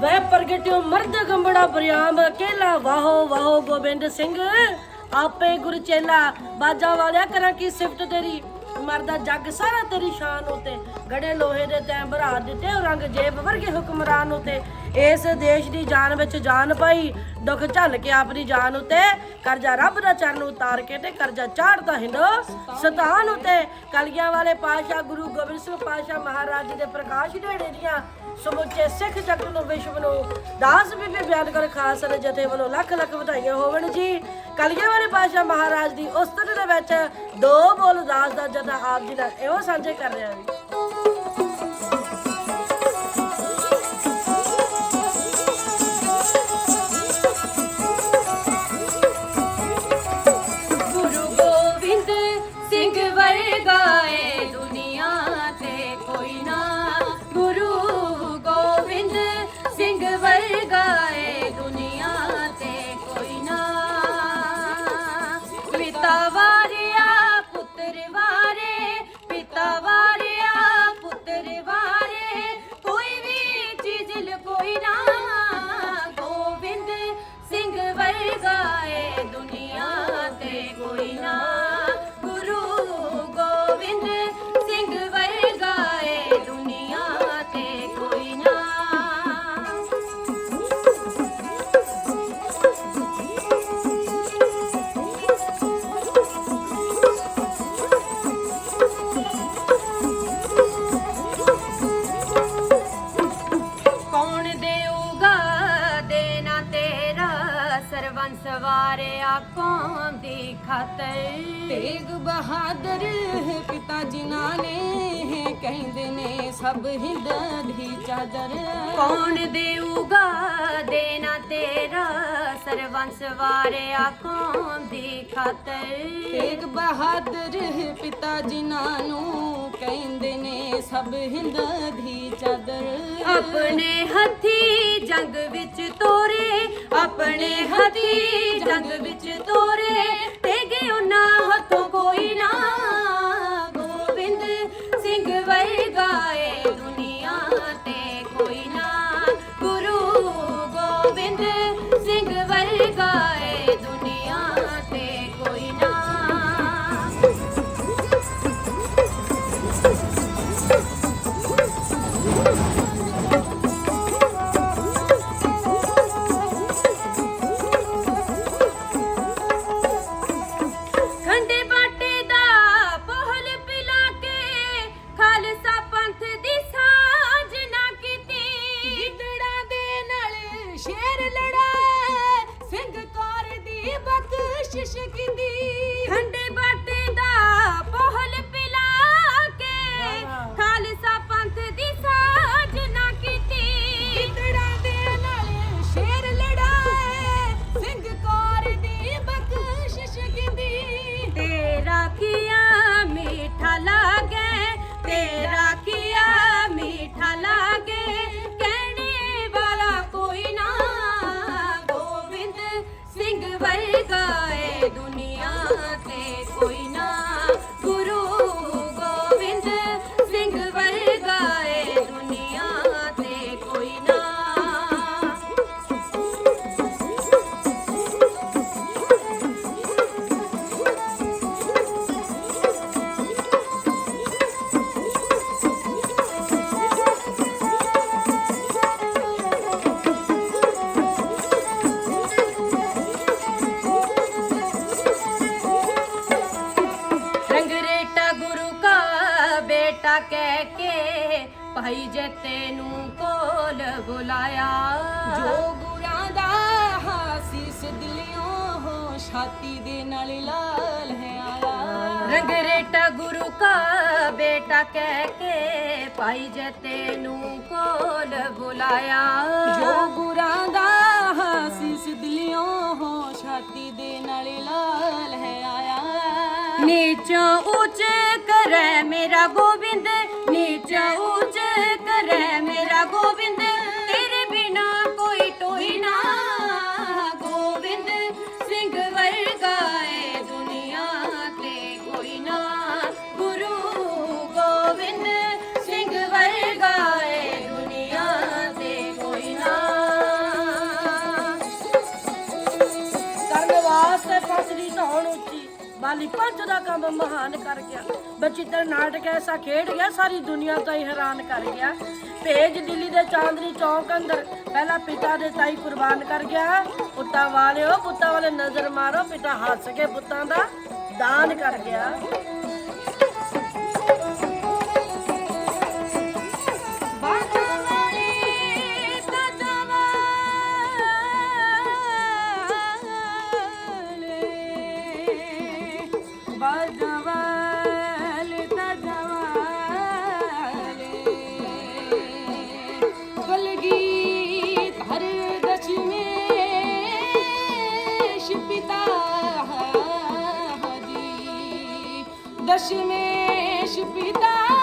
ਵੈ ਪ੍ਰਗਟਿਓ ਮਰਦ ਗੰਬੜਾ ਬਰਿਆਮ ਅਕੇਲਾ ਵਾਹੋ ਵਾਹੋ ਗੋਬਿੰਦ ਸਿੰਘ। ਆਪੇ ਗੁਰ ਚੇਲਾ, ਬਾਜਾ ਵਾਲਿਆ ਕਰਾਂ ਕੀ ਸਿਫਤ ਤੇਰੀ? ਮਰਦਾ ਜੱਗ ਸਾਰਾ ਤੇਰੀ ਸ਼ਾਨ ਉਤੇ। ਗੜੇ ਲੋਹੇ ਦੇ ਤੈਂ ਭਰਾ ਦਿੱਤੇ, ਉਹ ਵਰਗੇ ਹੁਕਮਰਾਨ ਉਤੇ। ਇਸ ਦੇਸ਼ ਦੀ ਜਾਨ ਵਿੱਚ ਜਾਨ ਪਾਈ, ਦੁੱਖ ਝੱਲ ਕੇ ਆਪਣੀ ਜਾਨ ਉਤੇ। ਕਰਜ਼ਾ ਰੱਬ ਦਾ ਚਰਨ ਉਤਾਰ ਕੇ ਤੇ ਕਰਜ਼ਾ ਚਾੜਦਾ ਹਿੰਦੋ ਸਤਾਨ ਉਤੇ। ਕਲਗੀਆਂ ਵਾਲੇ ਪਾਤਸ਼ਾਹ ਗੁਰੂ ਗੋਬਿੰਦ ਸਿੰਘ ਪਾਤਸ਼ਾਹ ਮਹਾਰਾਜ ਜੀ ਦੇ ਪ੍ਰਕਾਸ਼ ਢੇੜੇ ਦੀਆਂ ਸਮੁੱਚੇ ਸਿੱਖ ਜਗਤ ਨੂੰ ਵਿਸ਼ਵ ਨੂੰ ਦਾਸ ਬੀਬੀ ਬਿਆਨ ਕਰ ਖਾਸ ਨੇ ਜਥੇ ਵੱਲੋਂ ਲੱਖ ਲੱਖ ਵਧਾਈਆਂ ਹੋਵਣ ਜੀ। ਕਲਗੀਆਂ ਵਾਲੇ ਪਾਤਸ਼ਾਹ ਮਹਾਰਾਜ ਦੀ ਉਸਤਤ ਦੇ ਵਿੱਚ ਦੋ ਬੋਲ ਦਾਸ ਦਾ ਜਥਾ ਆਪ ਜੀ ਨਾਲ ਇਹੋ ਸਾਂਝੇ ਕਰ ਰਿਹਾ ਜੀ। ਕੌਮ ਦੀ ਖਾਤਰ। ਤੇਗ ਬਹਾਦਰ ਪਿਤਾ ਜਿਨ੍ਹਾਂ ਨੇ ਕਹਿੰਦੇ ਨੇ ਸਭ ਹਿੰਦ ਦੀ ਚਾਦਰ। ਕੌਣ ਦੇਊਗਾ ਦੇਣਾ ਤੇਰਾ? ਸਰਵੰਸ ਵਾਰਿਆ ਕੌਮ ਦੀ ਖਾਤਰ। ਤੇਗ ਬਹਾਦਰ ਪਿਤਾ ਜਿਨ੍ਹਾਂ ਨੂੰ ਕਹਿੰਦੇ ਨੇ ਸਭ ਹਿੰਦ ਦੀ ਚਾਦਰ। ਆਪਣੇ ਹੱਥੀ ਜੰਗ ਵਿੱਚ ਤੋਰੇ, ਆਪਣੇ ਹੱਥੀ ਜੰਗ ਵਿੱਚ ਤੋਰੇ ਭਾਈ ਜਤੇ ਨੂੰ ਕੋਲ ਬੁਲਾਇਆ ਜੋ ਗੁਰਾਂ ਦਾ ਹਾਸੀਸ ਦਿਲਿਓ ਹੋ ਛਾਤੀ ਦੇ ਨਾਲ ਲਾਲ ਹੈ ਆਇਆ ਰੰਗਰੇਟਾ ਗੁਰੂ ਕਾ ਬੇਟਾ ਕਹਿ ਕੇ ਭਾਈ ਜਤੇ ਨੂੰ ਕੋਲ ਬੁਲਾਇਆ। ਜੋ ਗੁਰਾਂ ਦਾ ਹਾਸੀਸ ਦਿਲਿਓ ਹੋ ਛਾਤੀ ਦੇ ਨਾਲ ਲਾਲ ਹੈ ਆਇਆ ਨੀਚੋਂ ਉੱਚ ਕਰੈ ਮੇਰਾ ਗੋਬਿੰਦ ਨੀਚੋਂ ਉੱਚ ਕਰੈ ਮੇਰਾ ਬਾਲੀ ਪੰਜ ਦਾ ਕੰਮ ਮਹਾਨ ਕਰ ਗਿਆ। ਬਚਿੱਤਰ ਨਾਟਕ ਐਸਾ ਖੇਡ ਗਿਆ, ਸਾਰੀ ਦੁਨੀਆ ਤੋਂ ਹੀ ਹੈਰਾਨ ਕਰ ਗਿਆ। ਭੇਜ ਦਿੱਲੀ ਦੇ ਚਾਂਦਨੀ ਚੌਕ ਅੰਦਰ, ਪਹਿਲਾ ਪਿਤਾ ਦੇ ਤਾਈ ਕੁਰਬਾਨ ਕਰ ਗਿਆ। ਪੁੱਤਾਂ ਵਾਲਿਓ, ਪੁੱਤਾਂ ਵਾਲੇ ਨਜ਼ਰ ਮਾਰੋ, ਪਿਤਾ ਹੱਸ ਕੇ ਪੁੱਤਾਂ ਦਾ ਦਾਨ ਕਰ ਗਿਆ। ਦਸ਼ਮੇਸ਼ ਪਿਤਾ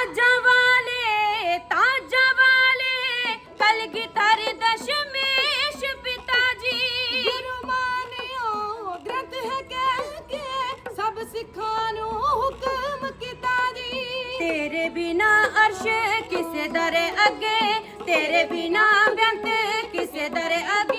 ਜੀ ਬਾਜਾ ਵਾਲੇ ਤਾਜਾ ਵਾਲੇ ਕਲਗੀ ਤਰ ਦਸ਼ਮੇਸ਼ ਪਿਤਾ ਜੀ ਗੁਰੂ ਮਾਨਿਓ ਗ੍ਰੰਥ ਹੈ ਕਹਿ ਕੇ ਸਭ ਸਿੱਖਾਂ ਨੂੰ ਹੁਕਮ ਕੀਤਾ ਜੀ। ਤੇਰੇ ਬਿਨਾ ਅਰਸ਼ ਕਿਸੇ ਦਰ ਅੱਗੇ ਤੇਰੇ ਬਿਨਾ ਬੇਅੰਤ ਕਿਸੇ ਦਰ ਅੱਗੇ।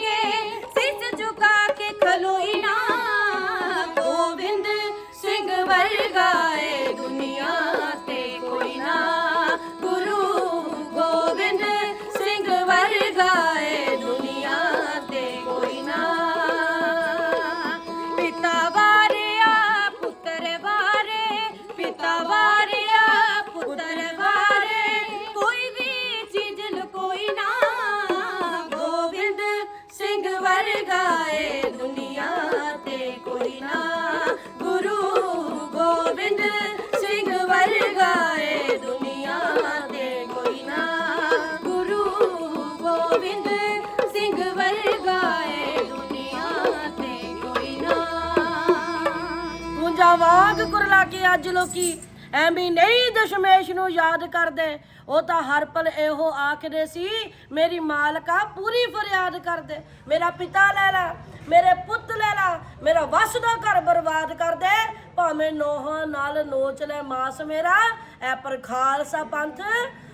ਪੂੰਜਾ ਕੁਰਲਾ ਕੇ ਅੱਜ ਲੋਕੀ ਐਵੇਂ ਨਹੀਂ ਦਸ਼ਮੇਸ਼ ਨੂੰ ਯਾਦ ਕਰਦੇ। ਉਹ ਤਾਂ ਹਰ ਪਲ ਇਹੋ ਆਖਦੇ ਸੀ, ਮੇਰੀ ਮਾਲਕਾ ਪੂਰੀ ਫਰਿਆਦ ਕਰਦੇ। ਮੇਰਾ ਪਿਤਾ ਲੈ ਲੈ, ਮੇਰੇ ਪੁੱਤ ਲੈ ਲੈ, ਮੇਰਾ ਵਸ ਦਾ ਘਰ ਬਰਬਾਦ ਕਰ ਦੇ ਭਾਵੇਂ ਨੋਹਾਂ ਨਾਲ ਨੋਚ ਲੈ ਮਾਸ ਮੇਰਾ, ਐ ਪਰ ਖਾਲਸਾ ਪੰਥ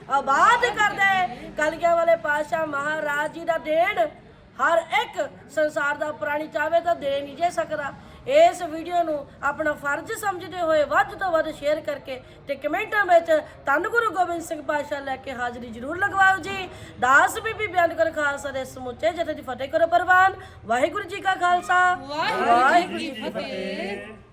ਆਬਾਦ ਕਰ ਦੇ ਕਲਗੀਆਂ ਵਾਲੇ ਪਾਤਸ਼ਾਹ ਮਹਾਰਾਜ ਜੀ ਦਾ ਦੇਣ, ਹਰ ਇੱਕ ਸੰਸਾਰ ਦਾ ਪ੍ਰਾਣੀ ਚਾਹਵੇ ਤਾਂ ਦੇ ਨਹੀਂ ਜੇ ਸਕਦਾ। ਇਸ ਵੀਡੀਓ ਨੂੰ ਆਪਣਾ ਫਰਜ਼ ਸਮਝਦੇ ਹੋਏ ਵੱਧ ਤੋਂ ਵੱਧ ਸ਼ੇਅਰ ਕਰਕੇ ਤੇ ਕਮੈਂਟਾਂ ਵਿੱਚ ਧੰਨ ਗੁਰੂ ਗੋਬਿੰਦ ਸਿੰਘ ਪਾਤਸ਼ਾਹ ਲੈ ਕੇ ਹਾਜ਼ਰੀ ਜ਼ਰੂਰ ਲਗਵਾਓ ਜੀ। ਦਾਸ ਬੀਬੀ ਬਿਆਨ ਕਰ ਖਾਲਸਾ ਦੇ ਸਮੁੱਚੇ ਜਥੇ ਦੀ ਫਤਿਹ ਕਰੋ ਪ੍ਰਵਾਨ। ਵਾਹਿਗੁਰੂ ਜੀ ਕਾ ਖਾਲਸਾ। ਵਾਹਿਗੁਰੂ ਜੀ ਕੀ ਫਤਿਹ।